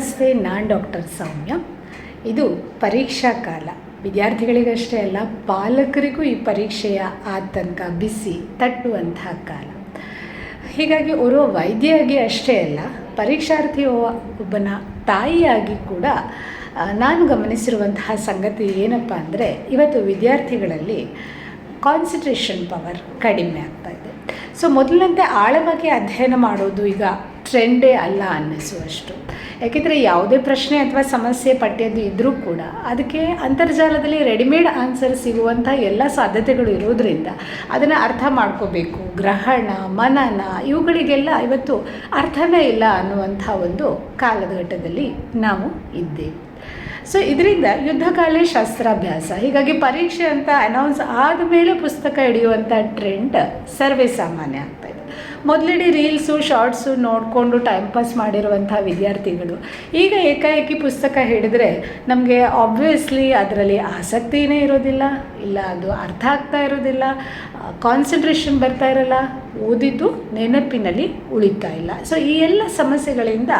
ನಮಸ್ತೆ, ನಾನು ಡಾಕ್ಟರ್ ಸೌಮ್ಯ. ಇದು ಪರೀಕ್ಷಾ ಕಾಲ. ವಿದ್ಯಾರ್ಥಿಗಳಿಗಷ್ಟೇ ಅಲ್ಲ ಪಾಲಕರಿಗೂ ಈ ಪರೀಕ್ಷೆಯ ಆತಂಕ, ಬಿಸಿ, ತಟ್ಟುವಂತಹ ಕಾಲ. ಹೀಗಾಗಿ ಓರ್ವ ವೈದ್ಯಾಗಿ ಅಷ್ಟೇ ಅಲ್ಲ, ಪರೀಕ್ಷಾರ್ಥಿ ಒಬ್ಬನ ತಾಯಿಯಾಗಿ ಕೂಡ ನಾನು ಗಮನಿಸಿರುವಂತಹ ಸಂಗತಿ ಏನಪ್ಪ ಅಂದರೆ, ಇವತ್ತು ವಿದ್ಯಾರ್ಥಿಗಳಲ್ಲಿ ಕಾನ್ಸಂಟ್ರೇಷನ್ ಪವರ್ ಕಡಿಮೆ ಆಗ್ತಾ ಇದೆ. ಸೊ ಮೊದಲಂತೆ ಆಳವಾಗಿ ಅಧ್ಯಯನ ಮಾಡೋದು ಈಗ ಟ್ರೆಂಡೇ ಅಲ್ಲ ಅನ್ನಿಸುವಷ್ಟು. ಯಾಕೆಂದರೆ ಯಾವುದೇ ಪ್ರಶ್ನೆ ಅಥವಾ ಸಮಸ್ಯೆ ಪಠ್ಯದ್ದು ಇದ್ದರೂ ಕೂಡ ಅದಕ್ಕೆ ಅಂತರ್ಜಾಲದಲ್ಲಿ ರೆಡಿಮೇಡ್ ಆನ್ಸರ್ ಸಿಗುವಂಥ ಎಲ್ಲ ಸಾಧ್ಯತೆಗಳು ಇರೋದ್ರಿಂದ ಅದನ್ನು ಅರ್ಥ ಮಾಡ್ಕೋಬೇಕು. ಗ್ರಹಣ, ಮನನ ಇವುಗಳಿಗೆಲ್ಲ ಇವತ್ತು ಅರ್ಥನೇ ಇಲ್ಲ ಅನ್ನುವಂಥ ಒಂದು ಕಾಲಘಟ್ಟದಲ್ಲಿ ನಾವು ಇದ್ದೇವೆ. ಸೊ, ಇದರಿಂದ ಯುದ್ಧಕಾಲೇ ಶಸ್ತ್ರಾಭ್ಯಾಸ. ಹೀಗಾಗಿ ಪರೀಕ್ಷೆ ಅಂತ ಅನೌನ್ಸ್ ಆದ ಮೇಲೆ ಪುಸ್ತಕ ಹಿಡಿಯುವಂಥ ಟ್ರೆಂಡ್ ಸರ್ವೇ ಸಾಮಾನ್ಯ ಆಗ್ತಾ ಮೊದಲಿಡೀ ರೀಲ್ಸು, ಶಾರ್ಟ್ಸು ನೋಡಿಕೊಂಡು ಟೈಮ್ ಪಾಸ್ ಮಾಡಿರುವಂಥ ವಿದ್ಯಾರ್ಥಿಗಳು. ಈಗ ಏಕಾಏಕಿ ಪುಸ್ತಕ ಹಿಡಿದ್ರೆ ನಮಗೆ ಆಬ್ವಿಯಸ್ಲಿ ಅದರಲ್ಲಿ ಆಸಕ್ತಿನೇ ಇರೋದಿಲ್ಲ, ಇಲ್ಲ ಅದು ಅರ್ಥ ಆಗ್ತಾ ಇರೋದಿಲ್ಲ ಕಾನ್ಸಂಟ್ರೇಷನ್ ಬರ್ತಾ ಇರಲ್ಲ, ಓದಿದ್ದು ನೆನಪಿನಲ್ಲಿ ಉಳಿತಾ ಇಲ್ಲ. ಸೊ ಈ ಎಲ್ಲ ಸಮಸ್ಯೆಗಳಿಂದ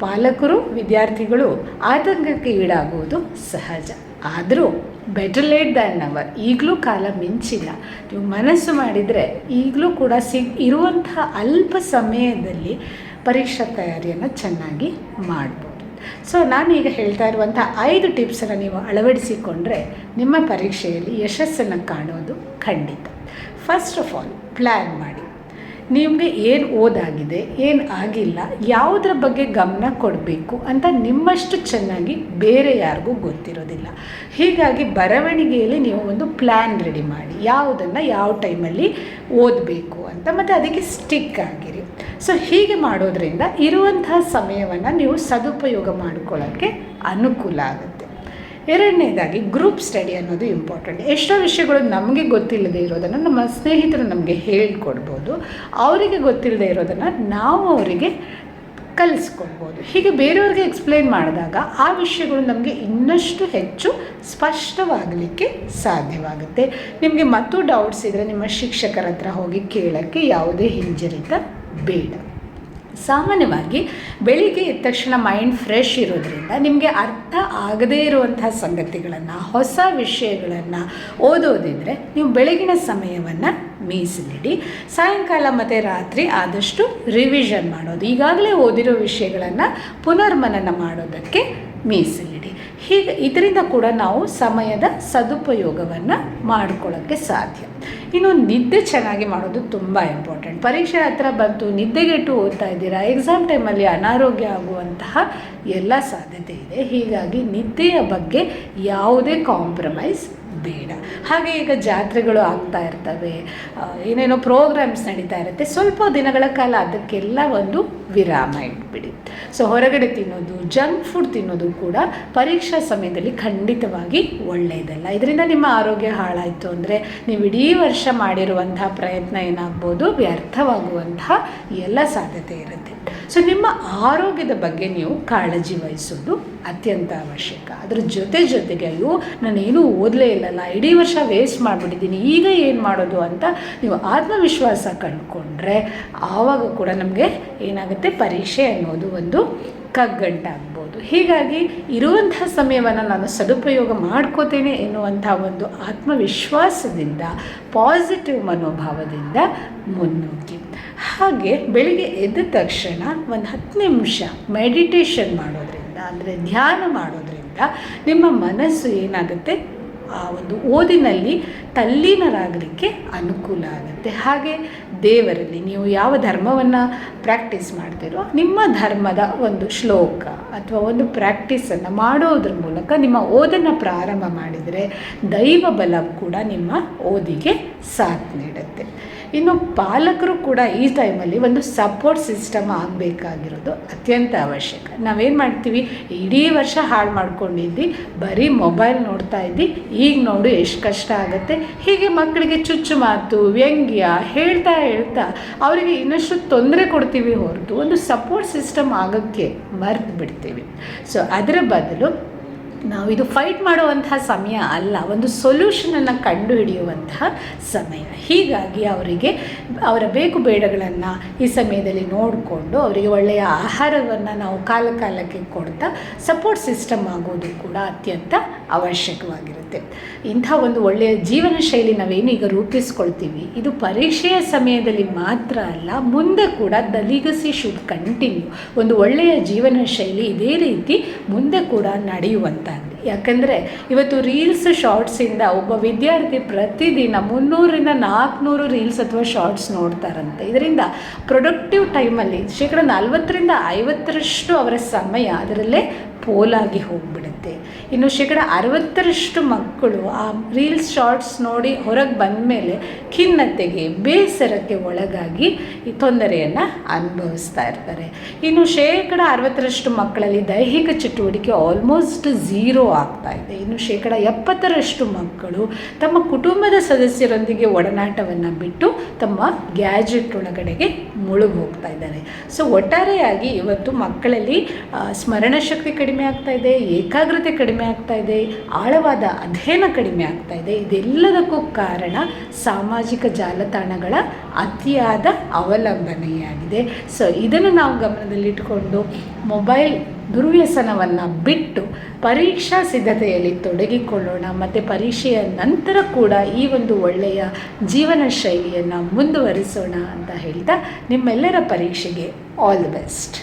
ಪಾಲಕರು, ವಿದ್ಯಾರ್ಥಿಗಳು ಆತಂಕಕ್ಕೆ ಈಡಾಗುವುದು ಸಹಜ. ಆದರೂ ಬೆಟರ್ ಲೇಟ್ ದ್ಯಾನ್ ಅವರ್ ಈಗಲೂ ಕಾಲ ಮಿಂಚಿಲ್ಲ. ನೀವು ಮನಸ್ಸು ಮಾಡಿದರೆ ಈಗಲೂ ಕೂಡ ಸಿಗ್ ಇರುವಂತಹ ಅಲ್ಪ ಸಮಯದಲ್ಲಿ ಪರೀಕ್ಷಾ ತಯಾರಿಯನ್ನು ಚೆನ್ನಾಗಿ ಮಾಡ್ಬೋದು. ಸೊ ನಾನು ಈಗ ಹೇಳ್ತಾ ಇರುವಂಥ ಐದು ಟಿಪ್ಸನ್ನು ನೀವು ಅಳವಡಿಸಿಕೊಂಡ್ರೆ ನಿಮ್ಮ ಪರೀಕ್ಷೆಯಲ್ಲಿ ಯಶಸ್ಸನ್ನು ಕಾಣೋದು ಖಂಡಿತ. ಫಸ್ಟ್ ಆಫ್ ಆಲ್ ಪ್ಲ್ಯಾನ್ ಮಾಡಿ. ನಿಮಗೆ ಏನು ಓದಾಗಿದೆ, ಏನು ಆಗಿಲ್ಲ, ಯಾವುದ್ರ ಬಗ್ಗೆ ಗಮನ ಕೊಡಬೇಕು ಅಂತ ನಿಮ್ಮಷ್ಟು ಚೆನ್ನಾಗಿ ಬೇರೆ ಯಾರಿಗೂ ಗೊತ್ತಿರೋದಿಲ್ಲ. ಹೀಗಾಗಿ ಬರವಣಿಗೆಯಲ್ಲಿ ನೀವು ಒಂದು ಪ್ಲ್ಯಾನ್ ರೆಡಿ ಮಾಡಿ, ಯಾವುದನ್ನು ಯಾವ ಟೈಮಲ್ಲಿ ಓದಬೇಕು ಅಂತ. ಮತ್ತು ಅದಕ್ಕೆ ಸ್ಟಿಕ್ ಆಗಿರಿ. ಸೊ ಹೀಗೆ ಮಾಡೋದ್ರಿಂದ ಇರುವಂತಹ ಸಮಯವನ್ನು ನೀವು ಸದುಪಯೋಗ ಮಾಡಿಕೊಳ್ಳೋಕ್ಕೆ ಅನುಕೂಲ ಆಗುತ್ತೆ. ಎರಡನೇದಾಗಿ ಗ್ರೂಪ್ ಸ್ಟಡಿ ಅನ್ನೋದು ಇಂಪಾರ್ಟೆಂಟ್ ಎಷ್ಟೋ ವಿಷಯಗಳು ನಮಗೆ ಗೊತ್ತಿಲ್ಲದೆ ಇರೋದನ್ನು ನಮ್ಮ ಸ್ನೇಹಿತರು ನಮಗೆ ಹೇಳಿಕೊಡ್ಬೋದು. ಅವರಿಗೆ ಗೊತ್ತಿಲ್ಲದೆ ಇರೋದನ್ನು ನಾವು ಅವರಿಗೆ ಕಲಿಸ್ಕೊಡ್ಬೋದು. ಹೀಗೆ ಬೇರೆಯವ್ರಿಗೆ ಎಕ್ಸ್ಪ್ಲೈನ್ ಮಾಡಿದಾಗ ಆ ವಿಷಯಗಳು ನಮಗೆ ಇನ್ನಷ್ಟು ಹೆಚ್ಚು ಸ್ಪಷ್ಟವಾಗಲಿಕ್ಕೆ ಸಾಧ್ಯವಾಗುತ್ತೆ. ನಿಮಗೆ ಮತ್ತೂ ಡೌಟ್ಸ್ ಇದ್ದರೆ ನಿಮ್ಮ ಶಿಕ್ಷಕರ ಹತ್ರ ಹೋಗಿ ಕೇಳೋಕ್ಕೆ ಯಾವುದೇ ಹಿಂಜರಿತ ಬೇಡ. ಸಾಮಾನ್ಯವಾಗಿ ಬೆಳಿಗ್ಗೆ ಎದ್ದ ತಕ್ಷಣ ಮೈಂಡ್ ಫ್ರೆಶ್ ಇರೋದ್ರಿಂದ ನಿಮಗೆ ಅರ್ಥ ಆಗದೇ ಇರುವಂತಹ ಸಂಗತಿಗಳನ್ನು, ಹೊಸ ವಿಷಯಗಳನ್ನು ಓದೋದಿದ್ರೆ ನೀವು ಬೆಳಗಿನ ಸಮಯವನ್ನು ಮೀಸಲಿಡಿ. ಸಾಯಂಕಾಲ ಮತ್ತು ರಾತ್ರಿ ಆದಷ್ಟು ರಿವಿಷನ್ ಮಾಡೋದು. ಈಗಾಗಲೇ ಓದಿರೋ ವಿಷಯಗಳನ್ನು ಪುನರ್ಮನನ ಮಾಡೋದಕ್ಕೆ ಮೀಸಲಿಡಿ. ಹೀಗೆ ಇದರಿಂದ ಕೂಡ ನಾವು ಸಮಯದ ಸದುಪಯೋಗವನ್ನು ಮಾಡಿಕೊಳ್ಳೋಕ್ಕೆ ಸಾಧ್ಯ. ಇನ್ನು ನಿದ್ದೆ ಚೆನ್ನಾಗಿ ಮಾಡೋದು ತುಂಬ ಇಂಪಾರ್ಟೆಂಟ್ ಪರೀಕ್ಷೆ ಹತ್ರ ಬಂತು ನಿದ್ದೆಗೆಟ್ಟು ಓದ್ತಾ ಇದ್ದೀರಾ? ಎಕ್ಸಾಮ್ ಟೈಮಲ್ಲಿ ಅನಾರೋಗ್ಯ ಆಗುವಂತಹ ಎಲ್ಲ ಸಾಧ್ಯತೆ ಇದೆ. ಹೀಗಾಗಿ ನಿದ್ದೆಯ ಬಗ್ಗೆ ಯಾವುದೇ ಕಾಂಪ್ರಮೈಸ್ ಬೇಡ. ಹಾಗೆ ಈಗ ಜಾತ್ರೆಗಳು ಆಗ್ತಾ ಇರ್ತವೆ. ಏನೇನೋ ಪ್ರೋಗ್ರಾಮ್ಸ್ ನಡೀತಾ ಇರುತ್ತೆ. ಸ್ವಲ್ಪ ದಿನಗಳ ಕಾಲ ಅದಕ್ಕೆಲ್ಲ ಒಂದು ವಿರಾಮ ಇಟ್ಬಿಡಿ. ಸೊ ಹೊರಗಡೆ ತಿನ್ನೋದು ಜಂಕ್ ಫುಡ್ ತಿನ್ನೋದು ಕೂಡ ಪರೀಕ್ಷಾ ಸಮಯದಲ್ಲಿ ಖಂಡಿತವಾಗಿ ಒಳ್ಳೆಯದಲ್ಲ ಇದರಿಂದ ನಿಮ್ಮ ಆರೋಗ್ಯ ಹಾಳಾಯಿತು ಅಂದರೆ ನೀವು ಇಡೀ ವರ್ಷ ಮಾಡಿರುವಂತಹ ಪ್ರಯತ್ನ ಏನಾಗ್ಬೋದು, ವ್ಯರ್ಥವಾಗುವಂತಹ ಎಲ್ಲ ಸಾಧ್ಯತೆ ಇರುತ್ತೆ. ಸೊ ನಿಮ್ಮ ಆರೋಗ್ಯದ ಬಗ್ಗೆ ನೀವು ಕಾಳಜಿ ವಹಿಸೋದು ಅತ್ಯಂತ ಅವಶ್ಯಕ. ಅದ್ರ ಜೊತೆ ಜೊತೆಗೆ ಅಯ್ಯೋ, ನಾನೇನು ಓದಲೇ ಇಲ್ಲಲ್ಲ, ಇಡೀ ವರ್ಷ ವೇಸ್ಟ್ ಮಾಡಿಬಿಟ್ಟಿದ್ದೀನಿ, ಈಗ ಏನು ಮಾಡೋದು ಅಂತ ನೀವು ಆತ್ಮವಿಶ್ವಾಸ ಕಂಡುಕೊಂಡ್ರೆ ಆವಾಗ ಕೂಡ ನಮಗೆ ಏನಾಗುತ್ತೆ? ಪರೀಕ್ಷೆ ಅನ್ನೋದು ಒಂದು ಕಗ್ಗಂಟಾಗ್ಬೋದು. ಹೀಗಾಗಿ ಇರುವಂತಹ ಸಮಯವನ್ನು ನಾನು ಸದುಪಯೋಗ ಮಾಡ್ಕೋತೇನೆ ಎನ್ನುವಂಥ ಒಂದು ಆತ್ಮವಿಶ್ವಾಸದಿಂದ ಪಾಸಿಟಿವ್ ಮನೋಭಾವದಿಂದ ಮುನ್ನುಗ್ಗಿ ಹಾಗೆ ಬೆಳಿಗ್ಗೆ ಎದ್ದ ತಕ್ಷಣ ಒಂದು ಹತ್ತು ನಿಮಿಷ ಮೆಡಿಟೇಷನ್ ಮಾಡೋದ್ರಿಂದ, ಅಂದರೆ ಧ್ಯಾನ ಮಾಡೋದ್ರಿಂದ ನಿಮ್ಮ ಮನಸ್ಸು ಏನಾಗುತ್ತೆ? ಆ ಒಂದು ಓದಿನಲ್ಲಿ ತಲ್ಲೀನರಾಗಲಿಕ್ಕೆ ಅನುಕೂಲ ಆಗುತ್ತೆ. ಹಾಗೆ ದೇವರಲ್ಲಿ ನೀವು ಯಾವ ಧರ್ಮವನ್ನು ಪ್ರಾಕ್ಟೀಸ್ ಮಾಡ್ತೀರೋ, ನಿಮ್ಮ ಧರ್ಮದ ಒಂದು ಶ್ಲೋಕ ಅಥವಾ ಒಂದು ಪ್ರಾಕ್ಟೀಸನ್ನು ಮಾಡೋದ್ರ ಮೂಲಕ ನಿಮ್ಮ ಓದನ್ನು ಪ್ರಾರಂಭ ಮಾಡಿದರೆ ದೈವ ಬಲ ಕೂಡ ನಿಮ್ಮ ಓದಿಗೆ ಸಾಥ್ ನೀಡುತ್ತೆ. ಇನ್ನು ಪಾಲಕರು ಕೂಡ ಈ ಟೈಮಲ್ಲಿ ಒಂದು ಸಪೋರ್ಟ್ ಸಿಸ್ಟಮ್ ಆಗಬೇಕಾಗಿರೋದು ಅತ್ಯಂತ ಅವಶ್ಯಕ. ನಾವೇನು ಮಾಡ್ತೀವಿ? ಇಡೀ ವರ್ಷ ಹಾಳು ಮಾಡ್ಕೊಂಡಿದ್ದಿ, ಬರೀ ಮೊಬೈಲ್ ನೋಡ್ತಾ ಇದ್ದಿ, ಈಗ ನೋಡು ಎಷ್ಟು ಕಷ್ಟ ಆಗುತ್ತೆ. ಹೀಗೆ ಮಕ್ಕಳಿಗೆ ಚುಚ್ಚು ಮಾತು, ವ್ಯಂಗ್ಯ ಹೇಳ್ತಾ ಹೇಳ್ತಾ ಅವರಿಗೆ ಇನ್ನಷ್ಟು ತೊಂದರೆ ಕೊಡ್ತೀವಿ ಹೊರತು ಒಂದು ಸಪೋರ್ಟ್ ಸಿಸ್ಟಮ್ ಆಗೋಕ್ಕೆ ಮರೆತು ಬಿಡ್ತೀವಿ. ಸೊ ಅದರ ಬದಲು ನಾವು ಇದು ಫೈಟ್ ಮಾಡುವಂತಹ ಸಮಯ ಅಲ್ಲ, ಒಂದು ಸೊಲ್ಯೂಷನನ್ನು ಕಂಡುಹಿಡಿಯುವಂತಹ ಸಮಯ. ಹೀಗಾಗಿ ಅವರಿಗೆ, ಅವರ ಬೇಕು ಬೇಡಗಳನ್ನು ಈ ಸಮಯದಲ್ಲಿ ನೋಡಿಕೊಂಡು ಅವರಿಗೆ ಒಳ್ಳೆಯ ಆಹಾರವನ್ನು ನಾವು ಕಾಲ ಕಾಲಕ್ಕೆ ಕೊಡ್ತಾ ಸಪೋರ್ಟ್ ಸಿಸ್ಟಮ್ ಆಗೋದು ಕೂಡ ಅತ್ಯಂತ ಅವಶ್ಯಕವಾಗಿರುತ್ತೆ. ಇಂಥ ಒಂದು ಒಳ್ಳೆಯ ಜೀವನ ಶೈಲಿ ನಾವೇನು ಈಗ ರೂಪಿಸ್ಕೊಳ್ತೀವಿ, ಇದು ಪರೀಕ್ಷೆಯ ಸಮಯದಲ್ಲಿ ಮಾತ್ರ ಅಲ್ಲ, ಮುಂದೆ ಕೂಡ ದ ಲೀಗಸಿ ಶುಡ್ ಕಂಟಿನ್ಯೂ ಒಂದು ಒಳ್ಳೆಯ ಜೀವನ ಶೈಲಿ ಇದೇ ರೀತಿ ಮುಂದೆ ಕೂಡ ನಡೆಯುವಂಥದ್ದು ಯಾಕಂದರೆ ಇವತ್ತು ರೀಲ್ಸ್ ಶಾರ್ಟ್ಸಿಂದ ಒಬ್ಬ ವಿದ್ಯಾರ್ಥಿ ಪ್ರತಿದಿನ ಮುನ್ನೂರಿಂದ ನಾಲ್ಕುನೂರು ರೀಲ್ಸ್ ಅಥವಾ ಶಾರ್ಟ್ಸ್ ನೋಡ್ತಾರಂತೆ. ಇದರಿಂದ ಪ್ರೊಡಕ್ಟಿವ್ ಟೈಮಲ್ಲಿ ಶೇಕಡ ನಲ್ವತ್ತರಿಂದ ಐವತ್ತರಷ್ಟು ಅವರ ಸಮಯ ಅದರಲ್ಲೇ ಪೋಲಾಗಿ ಹೋಗಿಬಿಡುತ್ತೆ. ಇನ್ನು ಶೇಕಡ ಅರವತ್ತರಷ್ಟು ಮಕ್ಕಳು ಆ ರೀಲ್ಸ್ ಶಾರ್ಟ್ಸ್ ನೋಡಿ ಹೊರಗೆ ಬಂದ ಮೇಲೆ ಖಿನ್ನತೆಗೆ, ಬೇಸರಕ್ಕೆ ಒಳಗಾಗಿ ಈ ತೊಂದರೆಯನ್ನು ಅನುಭವಿಸ್ತಾ ಇರ್ತಾರೆ. ಇನ್ನು ಶೇಕಡ ಅರವತ್ತರಷ್ಟು ಮಕ್ಕಳಲ್ಲಿ ದೈಹಿಕ ಚಟುವಟಿಕೆ ಆಲ್ಮೋಸ್ಟ್ ಝೀರೋ ಆಗ್ತಾ ಇದೆ. ಇನ್ನು ಶೇಕಡ ಎಪ್ಪತ್ತರಷ್ಟು ಮಕ್ಕಳು ತಮ್ಮ ಕುಟುಂಬದ ಸದಸ್ಯರೊಂದಿಗೆ ಒಡನಾಟವನ್ನು ಬಿಟ್ಟು ತಮ್ಮ ಗ್ಯಾಜೆಟ್ ಒಳಗಡೆಗೆ ಮುಳುಗಿ ಹೋಗ್ತಾ ಇದ್ದಾರೆ. ಸೊ, ಒಟ್ಟಾರೆಯಾಗಿ ಇವತ್ತು ಮಕ್ಕಳಲ್ಲಿ ಸ್ಮರಣಶಕ್ತಿ ಸ್ಮರಣ ಶಕ್ತಿ ಕಡಿಮೆ ಆಗ್ತಾ ಇದೆ, ಏಕಾಗ್ರತೆ ಕಡಿಮೆ ಆಗ್ತಾ ಇದೆ, ಆಳವಾದ ಅಧ್ಯಯನ ಕಡಿಮೆ ಆಗ್ತಾ ಇದೆ. ಇದೆಲ್ಲದಕ್ಕೂ ಕಾರಣ ಸಾಮಾಜಿಕ ಜಾಲತಾಣಗಳ ಅತಿಯಾದ ಅವಲಂಬನೆಯಾಗಿದೆ. ಸೊ ಇದನ್ನು ನಾವು ಗಮನದಲ್ಲಿಟ್ಟುಕೊಂಡು ಮೊಬೈಲ್ ದುರ್ವ್ಯಸನವನ್ನು ಬಿಟ್ಟು ಪರೀಕ್ಷಾ ಸಿದ್ಧತೆಯಲ್ಲಿ ತೊಡಗಿಕೊಳ್ಳೋಣ, ಮತ್ತು ಪರೀಕ್ಷೆಯ ನಂತರ ಕೂಡ ಈ ಒಂದು ಒಳ್ಳೆಯ ಜೀವನ ಶೈಲಿಯನ್ನು ಮುಂದುವರಿಸೋಣ ಅಂತ ಹೇಳ್ತಾ ನಿಮ್ಮೆಲ್ಲರ ಪರೀಕ್ಷೆಗೆ ಆಲ್ ದ ಬೆಸ್ಟ್